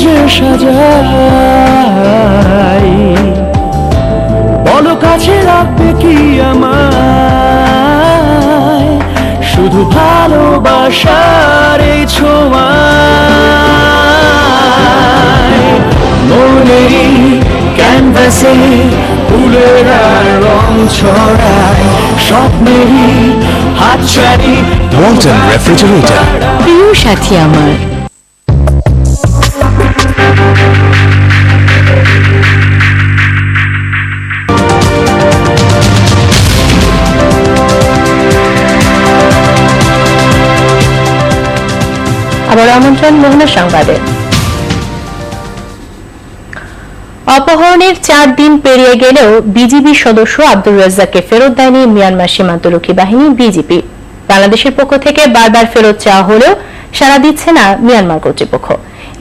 যে সাজাই। বলো কাছে রাখবে কি আমায়? শুধু ভালোবাসার এই ছোঁয়ায়। মনেরই ক্যানভাসে ফুলের রং ছড়ায়। স্বপ্নেরই হাতছানি ওয়ালটন রেফ্রিজারেটর প্রিয় সাথী আমার আবার আমন্ত্রণ মোহনা সংবাদে। অপহরণের চার দিন পেরিয়ে গেলেও বিজিবি সদস্য আব্দুর রাজ্জাককে ফেরত দেয়নি মিয়ানমার সীমান্তরক্ষী বাহিনী বিজিপি বাংলাদেশের পক্ষ থেকে বারবার ফেরত চাওয়া হলেও সাড়া দিচ্ছে না মিয়ানমার কর্তৃপক্ষ।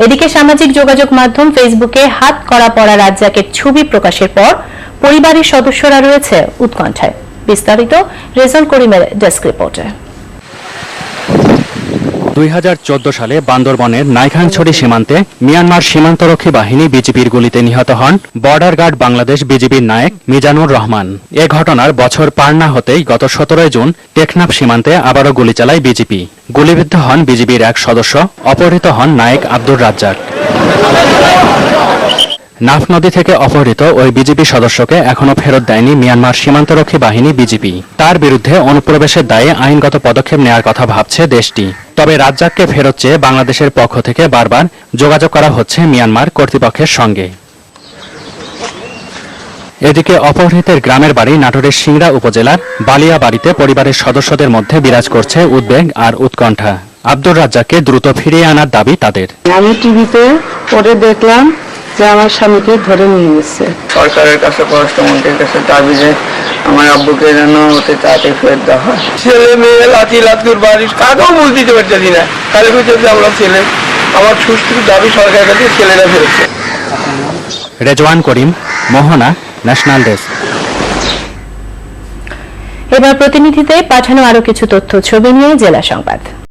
এদিকে সামাজিক যোগাযোগ মাধ্যম ফেসবুকে হাত করা পড়া রাজ্জাকের ছবি প্রকাশের পর পরিবারের সদস্যরা রয়েছে উৎকণ্ঠায়। বিস্তারিত রেজাল করিমের ডেস্ক রিপোর্টে। দুই হাজার চৌদ্দ সালে বান্দরবনের নাইখানছড়ি সীমান্তে মিয়ানমার সীমান্তরক্ষী বাহিনী বিজিবির গুলিতে নিহত হন বর্ডার গার্ড বাংলাদেশ বিজিবির নায়ক মিজানুর রহমান। এ ঘটনার বছর পার না হতেই গত সতেরোই জুন টেকনাফ সীমান্তে আবারও গুলি চালায় বিজিপি গুলিবিদ্ধ হন বিজিবির এক সদস্য, অপহৃত হন নায়ক আব্দুর রাজ্জাক। নাফ নদী থেকে অপহৃত ওই বিজেপি সদস্যকে এখনও ফেরত দেয়নি মিয়ানমার সীমান্তরক্ষী বাহিনী বিজিবি। তার বিরুদ্ধে অনুপ্রবেশের দায়ে আইনগত পদক্ষেপ নেওয়ার কথা ভাবছে দেশটি। তবে রাজ্জাককে ফেরত চেয়ে বাংলাদেশের পক্ষ থেকে বারবার যোগাযোগ করা হচ্ছে মিয়ানমার কর্তৃপক্ষের সঙ্গে। এদিকে অপহৃতের গ্রামের বাড়ি নাটোরের সিংড়া উপজেলার বালিয়া বাড়িতে পরিবারের সদস্যদের মধ্যে বিরাজ করছে উদ্বেগ আর উৎকণ্ঠা। আব্দুর রাজ্জাককে দ্রুত ফিরিয়ে আনার দাবি তাদের। আমি টিভিতে পরে দেখলাম যে আমার স্বামীকে ধরে নিয়ে গেছে। সরকারের কাছে পররাষ্ট্রমন্ত্রীর কাছে দাবি যে আমার আব্বুকে যেন হতে তাড়াতাড়ি ফেরত দেওয়া হয়। ছেলে মেয়ে লাঠি লাতুর বাড়ির কাকেও বুঝ দিতে পারতেছি না। তাহলে বুঝতে যে আমরা ছেলে? আমার সুস্থ দাবি সরকারের কাছে ছেলেরা ফেরছে। Rezwan Karim Mohona national desk. এবার প্রতিনিধিতে পাঠানো আরও কিছু তথ্য ছবি নিয়ে জেলা সংবাদ।